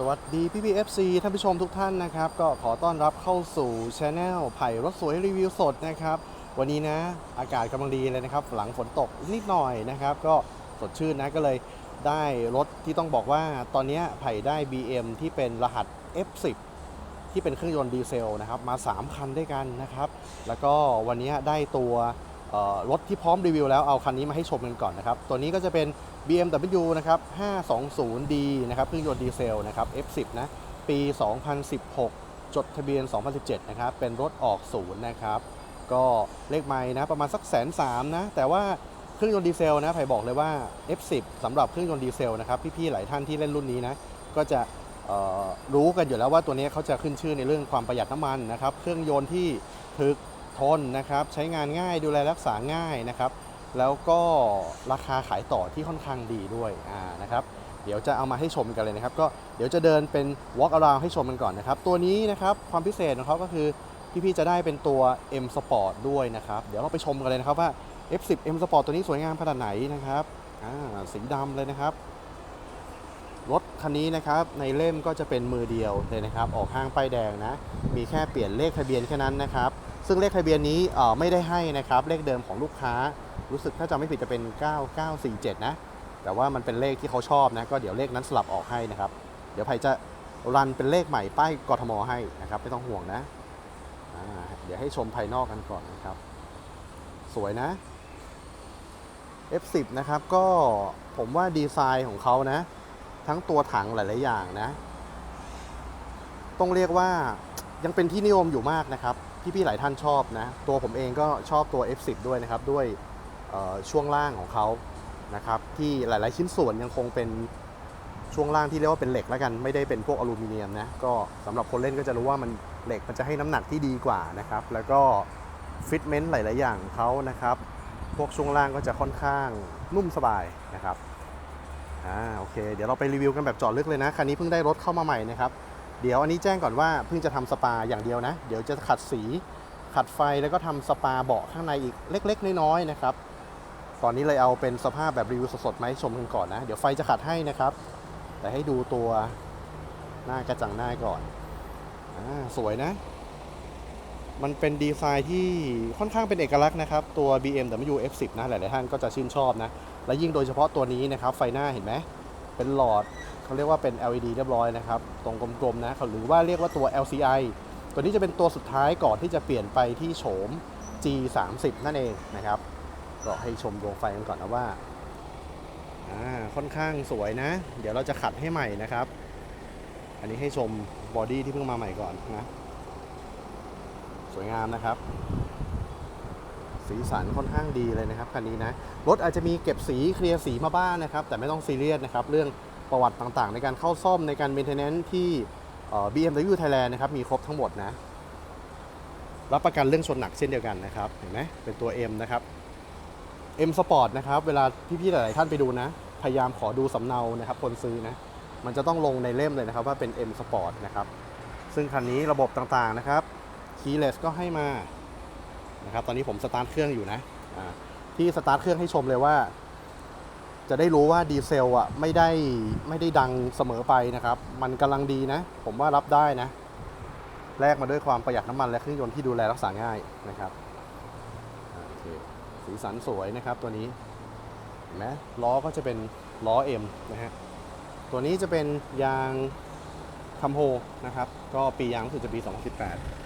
สวัสดีพี่พีเอฟซีท่านผู้ชมทุกท่านนะครับ ก็ขอต้อนรับเข้าสู่ช anel ไผ่รถสวยรีวิวสดนะครับ วันนี้นะอากาศกำลังดีเลยนะครับ หลังฝนตกนิดหน่อยนะครับ ก็สดชื่นนะก็เลยได้รถที่ต้องบอกว่าตอนนี้ไผ่ได้ BM ที่เป็นรหัส F10 ที่เป็นเครื่องยนต์ดีเซลนะครับ มา 3 คันด้วยกันนะครับ แล้วก็วันนี้ได้ตัว รถที่พร้อมรีวิวแล้วเอาคันนี้มาให้ชมกันก่อนนะครับ ตัวนี้ก็จะเป็น BMW นะครับ 520D นะครับเครื่องยนต์ดีเซลนะครับ F10 นะ ปี 2016 จดทะเบียน 2017 นะครับ เป็นรถออกศูนย์นะครับ ก็เลขไม้นะ ประมาณสักแสนสามนะ แต่ว่าเครื่องยนต์ดีเซลนะไผ่บอกเลยว่า F10 สำหรับเครื่องยนต์ดีเซลนะครับ พี่ๆ หลายท่านที่เล่นรุ่นนี้นะ ก็จะรู้กันอยู่แล้วว่าตัวนี้เขาจะขึ้นชื่อในเรื่องความประหยัดน้ำมันนะครับ เครื่องยนต์ที่ถึก ทนนะครับ ใช้งานง่ายดูแลรักษาง่ายนะครับ แล้วก็ราคาขายต่อที่ค่อนข้างดีด้วยอ่านะครับ เดี๋ยวจะเอามาให้ชมกันเลยนะครับ ก็เดี๋ยวจะเดินเป็น walk around ให้ชมกันก่อนนะครับ ตัวนี้นะครับความพิเศษของเขาก็คือพี่ๆจะได้เป็นตัว M Sport ด้วยนะครับ เดี๋ยวเราไปชมกันเลยนะครับว่า F10 M Sport ตัวนี้สวยงามขนาดไหนนะครับอ่าสีดำเลยนะครับ รถคันนี้นะครับในเล่มก็จะเป็นมือเดียวเลยนะครับ ออกห้างป้ายแดงนะ มีแค่เปลี่ยนเลขทะเบียนแค่นั้นนะครับ ซึ่งเลขทะเบียนนี้ไม่ได้ให้นะครับ เลขเดิมของลูกค้ารู้สึกถ้าจำไม่ผิดจะเป็น 9947 นะ แต่ว่ามันเป็นเลขที่เขาชอบนะ ก็เดี๋ยวเลขนั้นสลับออกให้นะครับ เดี๋ยวไผ่จะรันเป็นเลขใหม่ป้ายกทมให้นะครับ ไม่ต้องห่วงนะ เดี๋ยวให้ชมภายนอกกันก่อนนะครับ สวยนะ F10 นะครับ ก็ผมว่าดีไซน์ของเขานะ ทั้งตัวถังหลาย ๆ อย่างนะ ต้องเรียกว่ายังเป็นที่นิยมอยู่มากนะครับ พี่ๆหลายท่านชอบนะตัวผมเองก็ชอบตัว F10 ด้วยนะครับด้วยช่วงล่างของเขานะครับที่หลายๆชิ้นส่วนยังคงเป็นช่วงล่างที่เรียกว่าเป็นเหล็กแล้วกันไม่ได้เป็นพวกอลูมิเนียมนะก็สำหรับคนเล่นก็จะรู้ว่ามันเหล็กมันจะให้น้ำหนักที่ดีกว่านะครับแล้วก็ฟิตเมนต์หลาย ๆ อย่างของเขานะครับพวกช่วงล่างก็จะค่อนข้างนุ่มสบายนะครับอ่าโอเค เดี๋ยวเราไปรีวิวกันแบบจาะลึกเลยนะ คันนี้เพิ่งได้รถเข้ามาใหม่นะครับ เดี๋ยวอันนี้แจ้งก่อนว่าเพิ่งจะทำสปาอย่างเดียวนะ เดี๋ยวจะขัดสีขัดไฟแล้วก็ทำสปาเบาะข้างในอีกเล็ก ๆ น้อยๆนะครับ ตอนนี้เลยเอาเป็นสภาพแบบรีวิวสดๆมาให้ชมกันก่อนนะ เดี๋ยวไฟจะขัดให้นะครับ แต่ให้ดูตัวหน้ากระจังหน้าก่อนอสวยนะ มันเป็นดีไซน์ที่ค่อนข้างเป็นเอกลักษณ์นะครับ ตัว BMW F10 นะหลายๆท่านก็จะชื่นชอบนะ และยิ่งโดยเฉพาะตัวนี้นะครับ ไฟหน้าเห็นไหม เป็นหลอดเขาเรียกว่าเป็น LED เรียบร้อยนะครับ ตรงกลมๆนะหรือว่าเรียกว่าตัว LCI ตัวนี้จะเป็นตัวสุดท้ายก่อนที่จะเปลี่ยนไปที่โฉม G30 นั่นเองนะครับก็ให้ชมดวงไฟกันก่อนนะว่าอ่าค่อนข้างสวยนะ เดี๋ยวเราจะขัดให้ใหม่นะครับ อันนี้ให้ชมบอดี้ที่เพิ่งมาใหม่ก่อนนะ สวยงามนะครับ สีสันค่อนข้างดีเลยนะครับคันนี้นะรถอาจจะมีเก็บสีเคลียร์สีมาบ้างนะครับ แต่ไม่ต้องซีเรียสนะครับเรื่องประวัติต่างๆ ในการเข้าซ่อมในการเมนเทนแนนซ์ที่เอ่อ BMW Thailand นะครับมีครบทั้งหมดนะรับประกันเรื่องชนหนักเช่นเดียวกันนะครับเห็นไหมเป็นตัว M นะครับ M Sport นะครับเวลาพี่ๆหลายๆท่านไปดูนะ พยายามขอดูสำเนานะครับคนซื้อนะมันจะต้องลงในเล่มเลยนะครับว่าเป็น M Sport นะครับซึ่งคันนี้ระบบต่างๆนะครับ Keyless ก็ให้มา นะครับตอนนี้ผมสตาร์ทเครื่องอยู่นะที่สตาร์ทเครื่องให้ชมเลยว่า จะได้รู้ว่าดีเซลอะไม่ได้ไม่ได้ดังเสมอไปนะครับ มันกำลังดีนะ ผมว่ารับได้นะ แลกมาด้วยความประหยัดน้ำมันและเครื่องยนต์ที่ดูแลรักษาง่ายนะครับเสีสันสวยนะครับตัวนี้เห็นไหมล้อก็จะเป็นล้อ M นะฮะตัวนี้จะเป็นยางคัมโฮนะครับ ก็ปียางรู้สึกจะปี 2018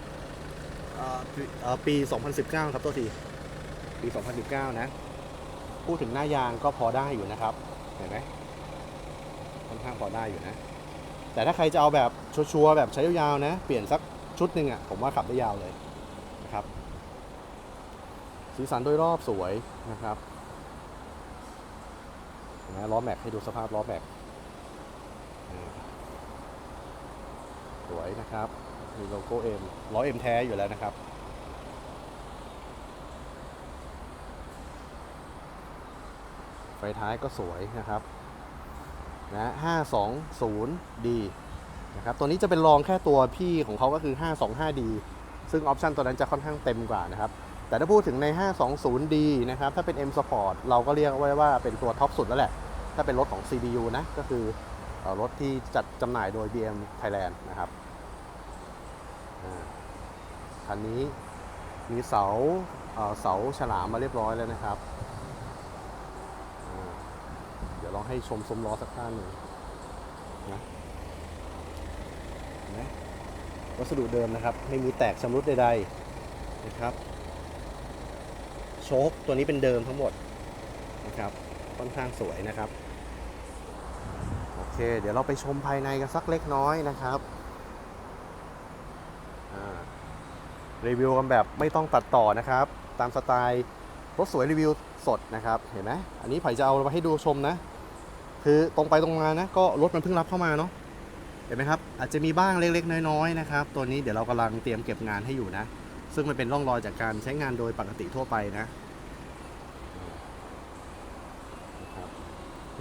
เอ่อปี 2019 ครับตัวทีปี 2019 นะ พูดถึงหน้ายางก็พอได้อยู่นะครับ เห็นไหมค่อนข้างพอได้อยู่นะ แต่ถ้าใครจะเอาแบบชัวร์แบบใช้ยาวๆนะ เปลี่ยนสักชุดหนึ่งอะ ผมว่าขับได้ยาวเลยนะครับ สีสันโดยรอบสวยนะครับเห็นไหมล้อแม็กให้ดูสภาพล้อแม็กสวยนะครับ มีโลโก้ M ล้อ M แท้อยู่แล้วนะครับ ไฟท้ายก็สวยนะครับนะ 520D นะครับ ตัวนี้จะเป็นรองแค่ตัวพี่ของเขาก็คือ 525D ซึ่งออปชันตัวนั้นจะค่อนข้างเต็มกว่านะครับ แต่ถ้าพูดถึงใน 520D นะครับ ถ้าเป็น M Sport เราก็เรียกไว้ว่าเป็นตัวท็อปสุดแล้วแหละ ถ้าเป็นรถของ CBU นะ ก็คือรถที่จัดจำหน่ายโดย BM Thailand นะครับ คันนี้มีเสาเเสาฉลามมาเรียบร้อยแล้วนะครับ เดี๋ยวลองให้ชมซุ้มล้อสักข้างหนึ่งนะนไหมวัสดุเดิมนะครับ ไม่มีแตกชำรุดใดๆนะครับโชคตัวนี้เป็นเดิมทั้งหมดนะครับค่อนข้างสวยนะครับ โอเค เดี๋ยวเราไปชมภายในกันสักเล็กน้อยนะครับอ่า รีวิวกันแบบไม่ต้องตัดต่อนะครับ ตามสไตล์รถสวยรีวิวสดนะครับ เห็นไหมอันนี้ไผ่จะเอามาให้ดูชมนะ คือตรงไปตรงมานะ ก็รถมันเพิ่งรับเข้ามาเนาะ เห็นไหมครับ อาจจะมีบ้างเล็กๆ น้อยๆนะครับ ตัวนี้เดี๋ยวเรากำลังเตรียมเก็บงานให้อยู่นะ ซึ่งมันเป็นร่องรอยจากการใช้งานโดยปกติทั่วไปนะ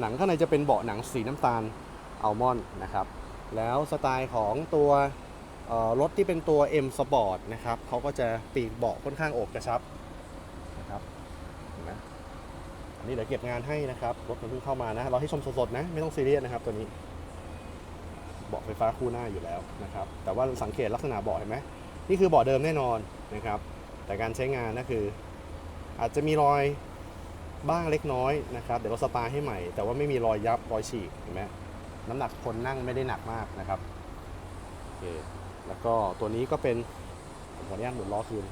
หนังข้างในจะเป็นเบาะหนังสีน้ำตาลอัลมอนด์นะครับ แล้วสไตล์ของตัว รถที่เป็นตัว M Sport นะครับเขาก็จะปีกเบาะค่อนข้างอบกระชับนะครับเห็นไหมอันนี้เดี๋ยวเก็บงานให้นะครับรถมันเพิ่งเข้ามานะเราให้ชมสดๆนะไม่ต้องซีเรียสนะครับตัวนี้เบาะไฟฟ้าคู่หน้าอยู่แล้วนะครับแต่ว่าสังเกตลักษณะเบาะเห็นไหมนี่คือเบาะเดิมแน่นอนนะครับ แต่การใช้งานก็คือ อาจจะมีรอยบ้างเล็กน้อยนะครับเดี๋ยวเราสปาให้ใหม่ แต่ว่าไม่มีรอยยับรอยฉีกเห็นไหมน้ำหนักคนนั่งไม่ได้หนักมากนะครับโอเค แล้วก็ตัวนี้ก็เป็นผมขออนุญาตหมุนล้อคืน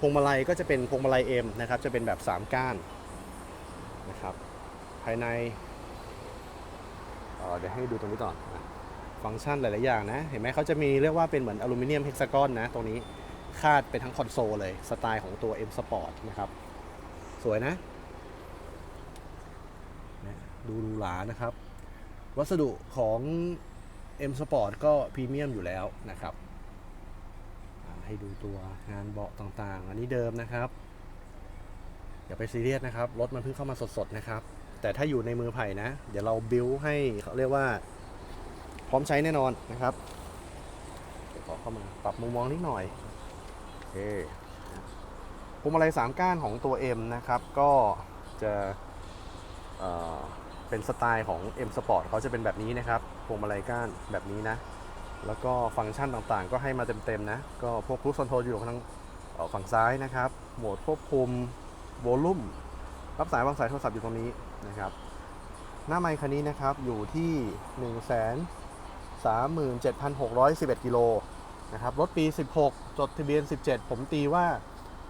พวงมาลัยก็จะเป็นพวงมาลัยเอ็มนะครับ จะเป็นแบบ 3 ก้านนะครับ ภายในเเดี๋ยวให้ดูตรงนี้ก่อนะฟังก์ชันหลาย ๆ อย่างนะ เห็นไหมเขาจะมีเรียกว่าเป็นเหมือนอลูมิเนียมเฮกซากอนนะ ตรงนี้คาดเป็นทั้งคอนโซลเลย สไตล์ของตัว M Sport นะครับ สวยนะ ดูหรูหรานะครับ วัสดุของ M Sport ก็พรีเมียมอยู่แล้วนะครับให้ดูตัวงานเบาะต่างๆ อันนี้เดิมนะครับ อย่าไปซีเรียสนะครับ รถมันเพิ่งเข้ามาสดๆนะครับ แต่ถ้าอยู่ในมือไผ่นะ เดี๋ยวเราบิวให้เขาเรียกว่า พร้อมใช้แน่นอนนะครับขอเข้ามาปรับมุมมองนิดหน่อยโอเคพวงมาลัยสามก้านของตัว M นะครับ ก็จะเเป็นสไตล์ของ M Sport เขาจะเป็นแบบนี้นะครับ พวงมาลัยก้านแบบนี้นะ แล้วก็ฟังก์ชันต่างๆ ก็ให้มาเต็มๆนะ ก็พวก Cruise Control อยู่ทางฝั่งซ้ายนะครับ โหมดควบคุมโวลูมรับสายวางสายโทรศัพท์อยู่ตรงนี้นะครับ หน้าไมค์คันนี้นะครับอยู่ที่ 1 37,611กิโลนะครับ รถปี 16 จดทะเบียน 17 ผมตีว่า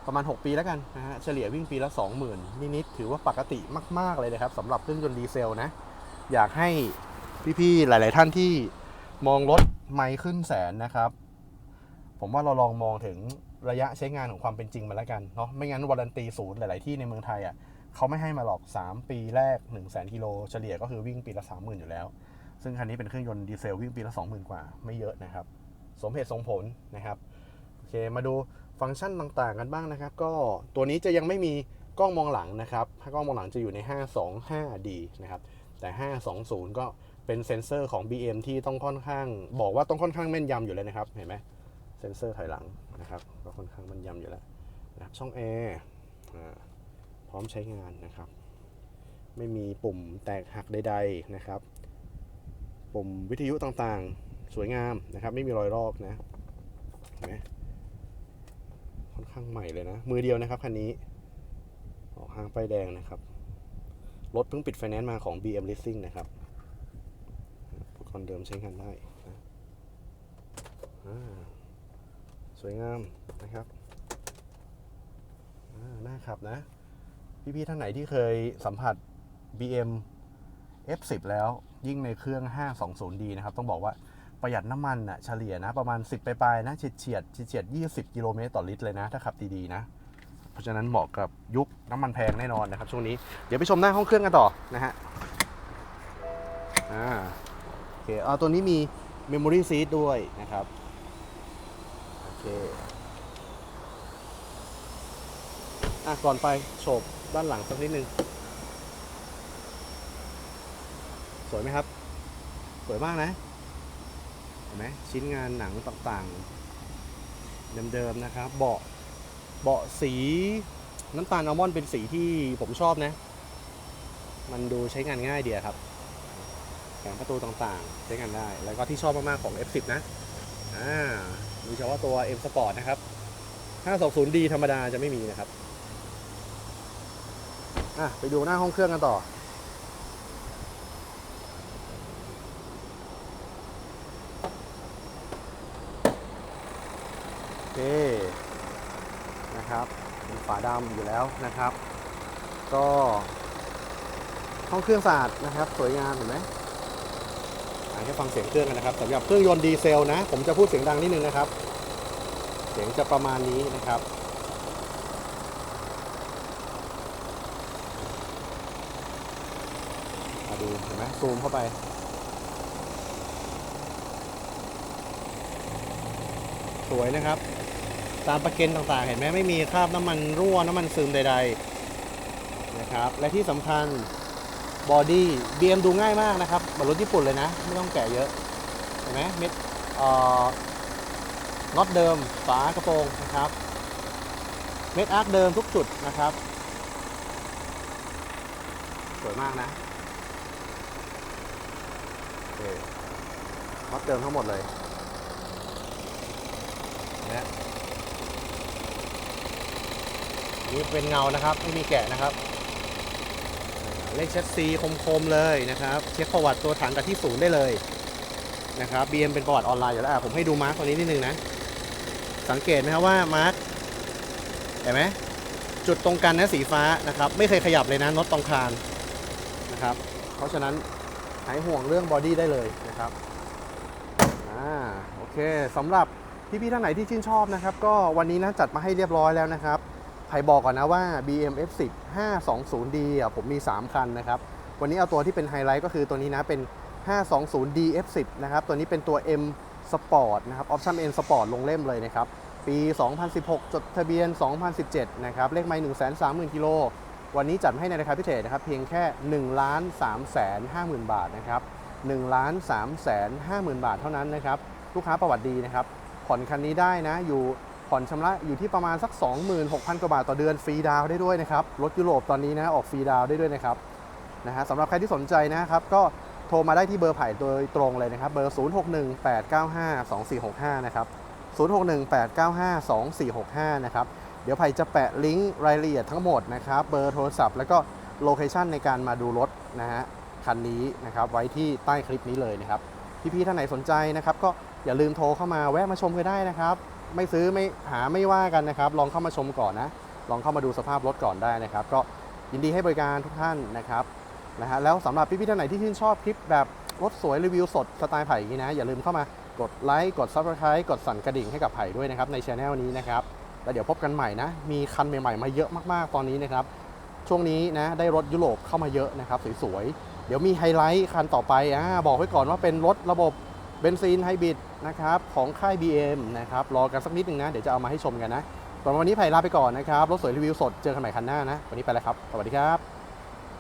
ประมาณ 6 ปีแล้วกันนะฮะ เฉลี่ยวิ่งปีละ 20,000นิดๆถือว่าปกติมาก ๆ เลยนะครับสำหรับเครื่องยนต์ดีเซลนะ อยากให้ พี่ๆหลาย ๆ ท่านที่มองรถไม่ขึ้นแสนนะครับ ผมว่าเราลองมองถึงระยะใช้งานของความเป็นจริงมาแล้วกันเนาะไม่งั้นวารันตีศูนย์หลาย ๆ ที่ในเมืองไทยอะเขาไม่ให้มาหรอก 3 ปีแรก 1 0 0 0 0แกิโลเฉลี่ยก็คือวิ่งปีละ 30,000 อยู่แล้ว ซึ่งคันนี้เป็นเครื่องยนต์ดีเซลวิ่งปีละ 20,000 กว่าไม่เยอะนะครับ สมเหตุสมผลนะครับโอเคมาดูฟังก์ชันต่างๆกันบ้างนะครับ ก็ตัวนี้จะยังไม่มีกล้องมองหลังนะครับ ถ้ากล้องมองหลังจะอยู่ใน 525D นะครับแต่ 520 ก็ เป็นเซ็นเซอร์ของ BM ที่ต้องค่อนข้าง บอกว่าต้องค่อนข้างแม่นยำอยู่เลยนะครับ เห็นไหมเซ็นเซอร์ถอยหลังนะครับ ก็ค่อนข้างแม่นยำอยู่แล้วนะครับช่องแอร์พร้อมใช้งานนะครับ ไม่มีปุ่มแตกหักใด ๆนะครับ ปุ่มวิทยุต่างๆ สวยงามนะครับ ไม่มีรอยลอกนะเห็นไหมค่อนข้างใหม่เลยนะ มือเดียวนะครับคันนี้ ออกห้างป้ายแดงนะครับ รถเพิ่งปิดไฟแนนซ์มาของ BM Leasing นะครับ อุปกรณ์เดิมใช้งานได้นะสวยงามนะครับน่าขับนะ พี่ๆท่านไหนที่เคยสัมผัส BM F10 แล้วยิ่งในเครื่อง 520D นะครับ ต้องบอกว่าประหยัดน้ำมันอะเฉลี่ยนะ ประมาณ 10 ไปลายๆนะเฉียดเฉียดเฉียด20 กิโลเมตรต่อลิตรเลยนะ ถ้าขับดีๆนะ เพราะฉะนั้นเหมาะกับยุคน้ำมันแพงแน่นอนนะครับ ช่วงนี้ เดี๋ยวไปชมหน้าห้องเครื่องกันต่อนะฮะอ่า เคเอาตัวนี้มี Memory Seat ด้วยนะครับ โอเคอะก่อนไปโฉบด้านหลังสักนิดนึง สวยไหมครับ สวยมากนะ เห็นไหมชิ้นงานหนังต่างๆ เดิมๆนะครับ เบาะเบาะสีน้ำตาลอัลมอนด์เป็นสีที่ผมชอบนะ มันดูใช้งานง่ายเดียครับ แผงประตูต่างๆ ใช้งานได้ แล้วก็ที่ชอบมาก ๆ ของ F10 นะ อ่ามีเฉพาะตัว M Sport นะครับ 520D ธรรมดาจะไม่มีนะครับ อะ ไปดูหน้าห้องเครื่องกันต่อ โอเค นะครับมีฝาดำอยู่แล้วนะครับ ก็ห้องเครื่องสะอาดนะครับ สวยงามเห็นไหม ให้ฟังเสียงเครื่องกันนะครับสำหรับเครื่องยนต์ดีเซลนะ ผมจะพูดเสียงดังนิดนึงนะครับ เสียงจะประมาณนี้นะครับมาดูเห็นไหมซูมเข้าไปสวยนะครับ ตามประเกนต่างๆ เห็นไหมไม่มีคราบน้ำมันรั่วน้ำมันซึมใด ๆ นะครับ และที่สำคัญ บอดี้ BM ดูง่ายมากนะครับเหมือนรถญี่ปุ่นเลยนะ ไม่ต้องแกะเยอะ เห็นไหมเม็ดเอ่อน็อตเดิม ฝากระโปรงนะครับ เม็ดอาร์คเดิมทุกจุดนะครับ สวยมากนะโอเคน็อตเดิมทั้งหมดเลยนะนี่เป็นเงานะครับ ไม่มีแกะนะครับ เลขเช็ดซีคมๆเลยนะครับ เช็คประวัติตัวถังกับที่ศูนย์ได้เลยนะครับ BM เป็นประวัติออนไลน์อยู่แล้วผมให้ดูมาร์กตัวนี้นิดนึงนะ สังเกตไหมครับว่ามาร์กเห็นไหมจุดตรงกันนะสีฟ้านะครับ ไม่เคยขยับเลยนะน็อตตรงคานนะครับ เพราะฉะนั้นหายห่วงเรื่องบอดี้ได้เลยนะครับอ่าโอเคสำหรับพี่ๆท่านไหนที่ชื่นชอบนะครับ ก็วันนี้นะจัดมาให้เรียบร้อยแล้วนะครับ ไผ่บอกก่อนนะว่า BM F10 520D อะผมมี 3 คันนะครับ วันนี้เอาตัวที่เป็นไฮไลท์ก็คือตัวนี้นะเป็น 520D F10 นะครับ ตัวนี้เป็นตัว M Sport นะครับ ออปชั่น M Sport ลงเล่มเลยนะครับ ปี 2016 จดทะเบียน 2017 นะครับ เลขไมล์130,000กิโล วันนี้จัดให้ในราคาพิเศษนะครับ เพียงแค่1ล้าน3 5 0 0 0 0 บาทนะครับ1ล้าน3 5 0 0 0 0 บาทเท่านั้นนะครับ ลูกค้าประวัติดีนะครับ ผ่อนคันนี้ได้นะอยู่ ผ่อนชำระอยู่ที่ประมาณสัก 26,000 กว่าบาทต่อเดือนฟรีดาวได้ด้วยนะครับรถยุโรปตอนนี้นะออกฟรีดาวได้ด้วยนะครับนะฮะสำหรับใครที่สนใจนะครับก็โทรมาได้ที่เบอร์ไผ่โดยตรงเลยนะครับเบอร์ 0618952465 นะครับ 0618952465 นะครับ เดี๋ยวไผ่จะแปะลิงก์รายละเอียดทั้งหมดนะครับ เบอร์โทรศัพท์ แล้วก็โลเคชันในการมาดูรถนะฮะคันนี้นะครับไว้ที่ใต้คลิปนี้เลยนะครับ พี่ๆท่านไหนสนใจนะครับ ก็อย่าลืมโทรเข้ามาแวะมาชมกันได้นะครับ ไม่ซื้อไม่หาไม่ว่ากันนะครับ ลองเข้ามาชมก่อนนะ ลองเข้ามาดูสภาพรถก่อนได้นะครับ ก็ยินดีให้บริการทุกท่านนะครับนะฮะแล้วสำหรับพี่ๆท่านไหนที่ชื่นชอบคลิปแบบรถสวยรีวิวสดสไตล์ไผ่อย่างนี้นะ อย่าลืมเข้ามากดไลค์กด Subscribe กดสั่นกระดิ่งให้กับไผ่ด้วยนะครับในช anel นี้นะครับแล้วเดี๋ยวพบกันใหม่นะ มีคันใหม่ๆ มาเยอะมากๆตอนนี้นะครับช่วงนี้นะได้รถยุโรปเข้ามาเยอะนะครับสวยๆเดี๋ยวมีไฮไลท์คันต่อไปอ่าบอกไว้ก่อนว่าเป็นรถระบบ เบนซินไฮบริดนะครับของค่าย BM นะครับรอกันสักนิดหนึ่งนะ เดี๋ยวจะเอามาให้ชมกันนะส่วนวันนี้ไผ่ลาไปก่อนนะครับ รถสวยรีวิวสดเจอกันใหม่คันหน้านะ วันนี้ไปแล้วครับ สวัสดีครับ